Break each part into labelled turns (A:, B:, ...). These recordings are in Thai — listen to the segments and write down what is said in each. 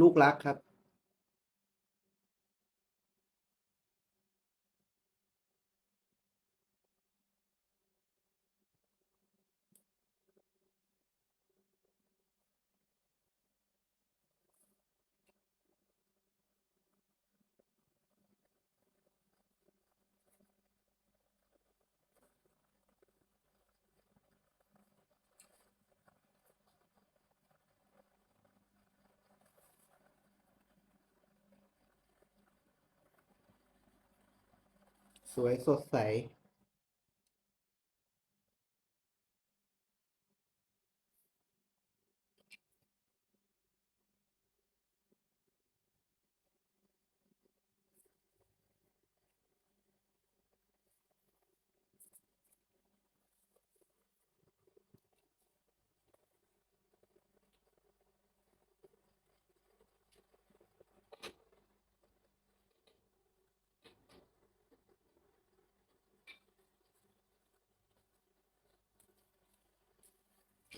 A: ลูกรักครับ สวยสดใส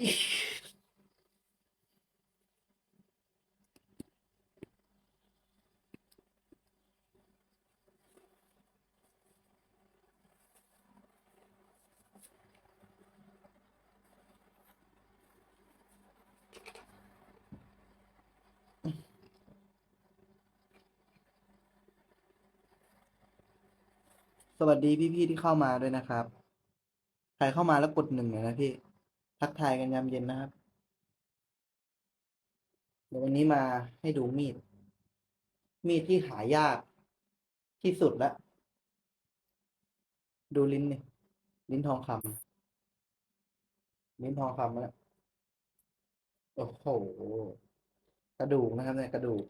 A: สวัสดีพี่ๆที่เข้ามาด้วยนะครับ ใครเข้ามาแล้วกดหนึ่งหน่อยนะพี่ ทักทายกันยามเย็นนะครับ เดี๋ยววันนี้มาให้ดูมีด มีดที่หายากที่สุดละ ดูลิ้นนี่ลิ้นทองคำลิ้นทองคำแล้วโอ้โห กระดูกนะครับเนี่ยกระดูก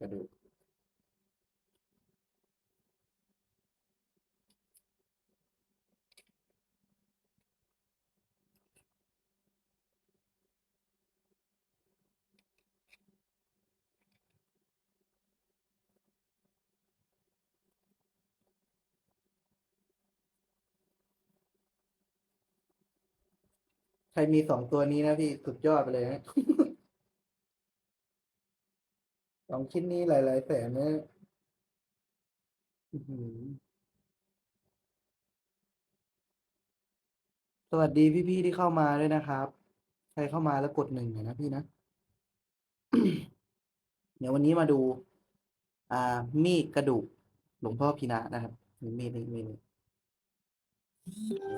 A: กระดูก ใครมีสองตัวนี้นะพี่สุดยอดไปเลยนะสองชิ้นนี้หลาย ๆ แสนนะสวัสดีพี่ ๆ ที่เข้ามาด้วยนะครับ ใครเข้ามาแล้วกดหนึ่งหน่อยนะพี่นะ เดี๋ยววันนี้มาดู อ่า มีดกระดูกหลวงพ่อพีนะนะครับมีมีดนี่มีดนี่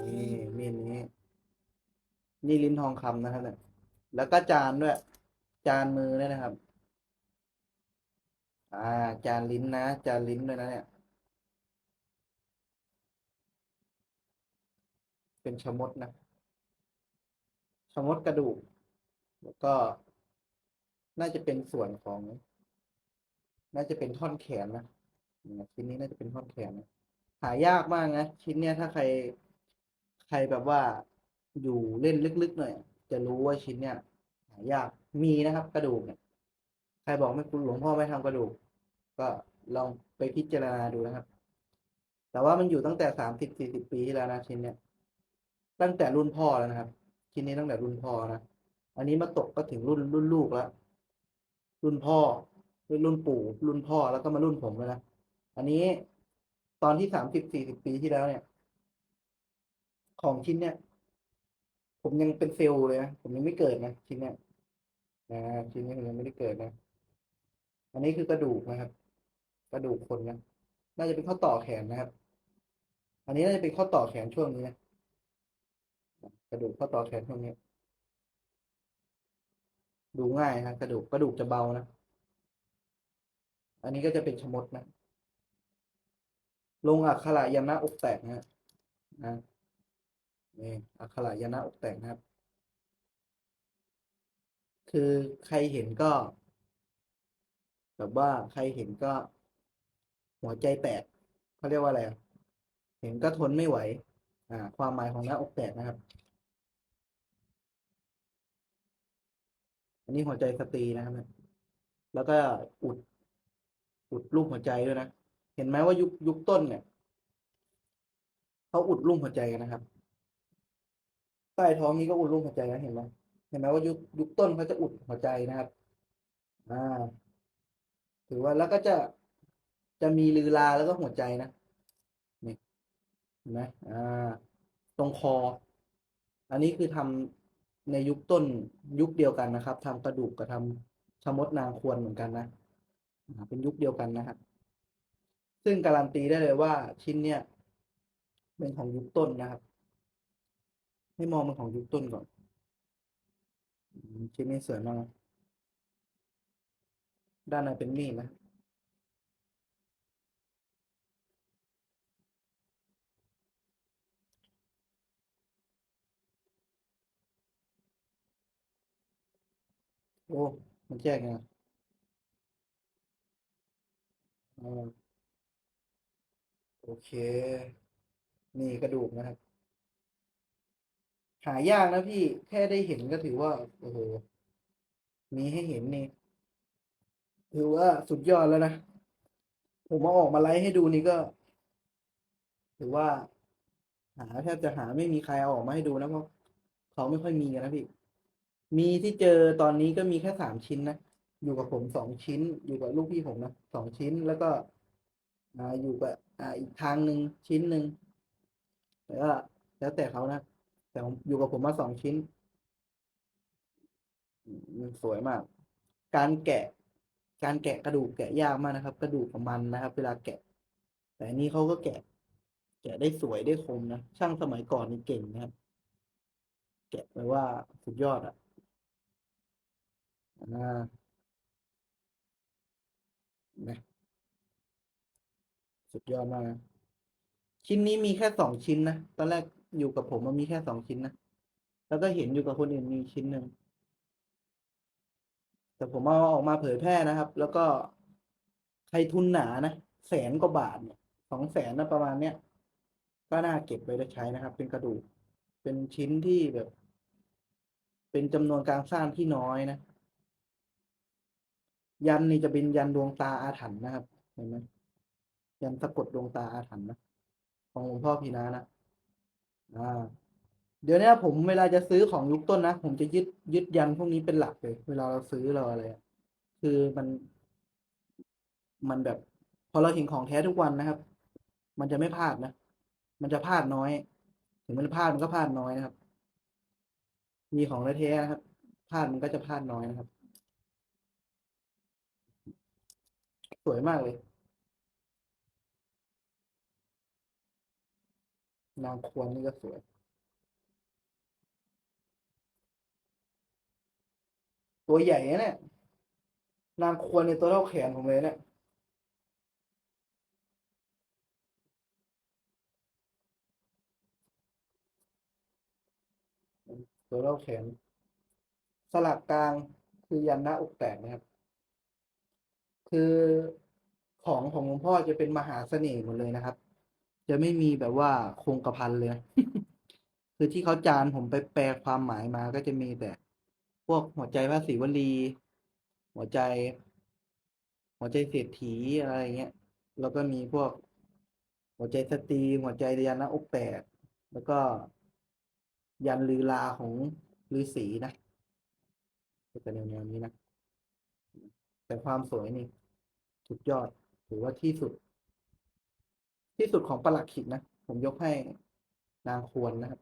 A: นี่มีดนี้ นี่ลิ้นทองคำนะครับเนี่ยแล้วก็จานด้วย จานมือด้วยนะครับ อ่า จานลิ้นนะ จานลิ้นด้วยนะเนี่ย เป็นชมดนะ ชมดกระดูก แล้วก็ น่าจะเป็นส่วนของ น่าจะเป็นท่อนแขนนะชิ้นนี้น่าจะเป็นท่อนแขนนะ หายากมากนะ ชิ้นเนี้ยถ้าใคร ใครแบบว่า อยู่เล่นลึกๆหน่อย จะรู้ว่าชิ้นเนี้ยหายากมีนะครับ กระดูกเนี่ยใครบอกไม่คุณหลวงพ่อไม่ทำกระดูก ก็ลองไปพิจารณาดูนะครับ แต่ว่ามันอยู่ตั้งแต่สามสิบสี่สิบปีที่แล้วนะชิ้นเนี้ยตั้งแต่รุ่นพ่อแล้วนะครับ ชิ้นนี้ตั้งแต่รุ่นพ่อนะอันนี้มาตกก็ถึงรุ่นรุ่นลูกแล้วรุ่นพ่อรุ่นปู่รุ่นพ่อแล้วก็มารุ่นผมแล้วนะอันนี้ตอนที่สามสิบสี่สิบปีที่แล้วเนี่ย ของชิ้นเนี้ย ผมยังเป็นเซลล์เลยนะผมยังไม่เกิดนะชิ้นเนี้ยนะชิ้นนี้ผมยังไม่ได้เกิดนะ อันนี้คือกระดูกนะครับ กระดูกคนนะน่าจะเป็นข้อต่อแขนนะครับ อันนี้น่าจะเป็นข้อต่อแขนช่วงนี้นะกระดูกข้อต่อแขนช่วงนี้ ดูง่ายนะกระดูกกระดูกจะเบานะ อันนี้ก็จะเป็นชมดนะลงอักขระยันหน้าอกแตกนะนะ นี่อักขระยันหน้าอกแตกนะครับ คือใครเห็นก็แบบว่าใครเห็นก็ หัวใจแตกเขาเรียกว่าอะไรเห็นก็ทนไม่ไหว อ่า ความหมายของหน้าอกแตกนะครับ อันนี้หัวใจสตรีนะครับแล้วก็อุด อุดรูปหัวใจด้วยนะ เห็นไหมว่ายุคยุคต้นเนี่ยเขาอุดรูปหัวใจกันนะครับ ใต้ท้องนี้ก็อุดรูปหัวใจนะเห็นไหมเห็นไหมว่ายุคยุคต้นเขาจะอุดหัวใจนะครับ อ่า ถือว่าแล้วก็จะจะมีลือลาแล้วก็หัวใจนะนี่เห็นไหมอ่า ตรงคอ อันนี้คือทำในยุคต้นยุคเดียวกันนะครับทำกระดูกกับทำชมดนางควรเหมือนกันนะเป็นยุคเดียวกันนะครับ ซึ่งการันตีได้เลยว่าชิ้นเนี้ยเป็นของยุคต้นนะครับ ให้มองเป็นของยุคต้นก่อนชิ้นนี้สวยมาก ด้านในเป็นมีดนะโอ้ มันแยกไงโอเค นี่กระดูกนะครับ หายากนะพี่แค่ได้เห็นก็ถือว่า โอ้โห มีให้เห็นนี่ถือว่าสุดยอดแล้วนะ ผมมาออกมาไลฟ์ให้ดูนี่ก็ ถือว่า หาแทบจะหาไม่มีใครเอาออกมาให้ดูนะเพราะเขาไม่ค่อยมีกันนะพี่ มีที่เจอตอนนี้ก็มีแค่สามชิ้นนะ อยู่กับผมสองชิ้น อยู่กับลูกพี่ผมนะสองชิ้นแล้วก็ อ่าอยู่กับ อ่าอีกทางหนึ่งชิ้นหนึ่งแต่ก็แล้วแต่เขานะ แต่อยู่กับผมมาสองชิ้น สวยมาก การแกะ การแกะกระดูกแกะยากมากนะครับ กระดูกของมันนะครับ เวลาแกะ แต่นี้เขาก็แกะ แกะได้สวยได้คมนะ ช่างสมัยก่อนนี่เก่งนะครับ แกะแปลว่าสุดยอดอะอ่านะสุดยอดมาก ชิ้นนี้มีแค่สองชิ้นนะ ตอนแรก อยู่กับผมมันมีแค่สองชิ้นนะ แล้วก็เห็นอยู่กับคนอื่นมีชิ้นหนึ่ง แต่ผมเอาออกมาเผยแพร่นะครับ แล้วก็ใครทุนหนานะแสนกว่าบาทเนี่ยสองแสนนะประมาณเนี้ยก็น่าเก็บไว้ได้ใช้นะครับ เป็นกระดูก เป็นชิ้นที่แบบ เป็นจำนวนการสร้างที่น้อยนะ ยันนี่จะเป็นยันดวงตาอาถรรพ์นะครับ เห็นไหมยันสะกดดวงตาอาถรรพ์นะ ของหลวงพ่อพีนะนะ อ่า เดี๋ยวเนี้ยผมเวลาจะซื้อของยุคต้นนะผมจะยึดยึดยันพวกนี้เป็นหลักเลย เวลาเราซื้อเราอะไรอะคือมัน มันแบบ พอเราเห็นของแท้ทุกวันนะครับ มันจะไม่พลาดนะ มันจะพลาดน้อย ถึงมันพลาดมันก็พลาดน้อยนะครับ มีของแท้ๆนะครับพลาดมันก็จะพลาดน้อยนะครับ สวยมากเลย นางควรนี่ก็สวยตัวใหญ่เนี่ยนางควรในตัวเท่าแขนผมเลยเนี่ยตัวเท่าแขน สลักกลางคือยันหน้าอกแตกนะครับ คือของของหลวงพ่อจะเป็นมหาเสน่ห์หมดเลยนะครับ จะไม่มีแบบว่าคงกระพันเลย คือที่เขาจานผมไปแปลความหมายมาก็จะมีแต่พวกหัวใจพระศิวลี หัวใจ หัวใจเศรษฐีอะไรเงี้ย แล้วก็มีพวก หัวใจสตรีหัวใจยันหน้าอกแตกแล้วก็ยันลือลาของฤาษีนะก็จะแนวๆนี้นะ แต่ความสวยนี่สุดยอด ถือว่าที่สุด ที่สุดของประหลักขิกนะ ผมยกให้นางควรนะครับ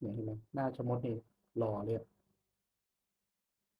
A: เนี่ยเห็นไหมหน้าชะมดนี่หล่อเลยอะ